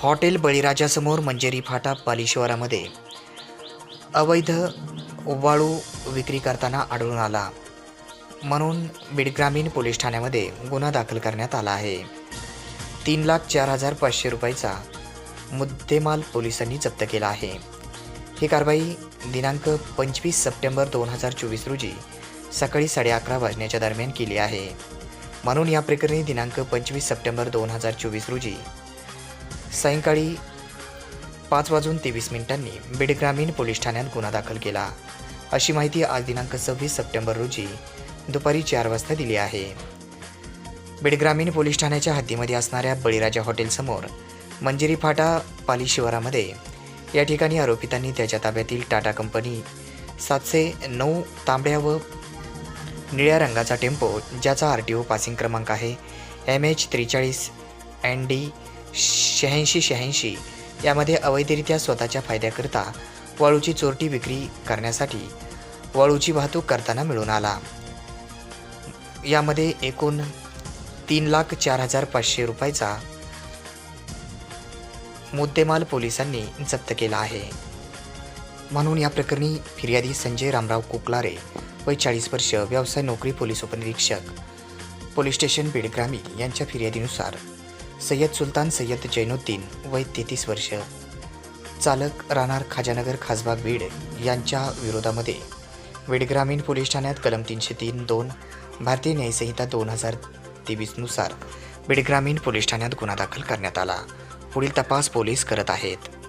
Hotel बळीराजासमोर Manjeri फाटा पालीश्वरामध्ये अवैध वाळू विक्री करताना आढळून आला. म्हणून बीड ग्रामीण पोलीस ठाण्यामध्ये गुन्हा दाखल करण्यात आला आहे. तीन लाख चार हजार पाचशे रुपयाचा मुद्देमाल पोलिसांनी जप्त केला आहे. ही कारवाई दिनांक पंचवीस सप्टेंबर दोन हजार चोवीस रोजी सकाळी साडे अकरा वाजण्याच्या दरम्यान केली आहे. म्हणून या प्रकरणी दिनांक पंचवीस सप्टेंबर दोन हजार चोवीस रोजी सायंकाळी पाच वाजून तेवीस मिनिटांनी बीड ग्रामीण पोलीस ठाण्यात गुन्हा दाखल केला. अशी माहिती आज दिनांक सव्वीस सप्टेंबर रोजी दुपारी चार वाजता दिली आहे. बीड ग्रामीण पोलीस ठाण्याच्या हद्दीमध्ये असणाऱ्या बळीराजा हॉटेलसमोर मंजिरी फाटा पाली शिवारामध्ये या ठिकाणी आरोपितांनी त्याच्या ताब्यातील टाटा कंपनी सातशे नऊ तांबड्या व निळ्या रंगाचा टेम्पो ज्याचा आर टी ओ पासिंग क्रमांक आहे एम एच त्रेचाळीस एन डी शहाऐंशी शहाऐंशी यामध्ये अवैधरित्या स्वतःच्या फायद्याकरता वाळूची चोरटी विक्री करण्यासाठी वाळूची वाहतूक करताना मिळून आला. यामध्ये एकूण तीन लाख चार हजार पाचशे रुपयाचा मुद्देमाल पोलिसांनी जप्त केला आहे. म्हणून या प्रकरणी फिर्यादी संजय रामराव कुकलारे वय चाळीस वर्ष व्यवसाय नोकरी पोलीस उपनिरीक्षक पोलीस स्टेशन बेडग्रामी यांच्या फिर्यादीनुसार सय्यद सुलतान सय्यद जैनुद्दीन वय तेहतीस वर्ष. चालक राहणार खाजानगर खासबाग बीड यांच्या विरोधामध्ये. बीड ग्रामीण पोलीस ठाण्यात कलम तीनशे तीन दोन भारतीय न्यायसंहिता दोन हजार तेवीसनुसार बीड ग्रामीण पोलीस ठाण्यात गुन्हा दाखल करण्यात आला. पुढील तपास पोलीस करत आहेत.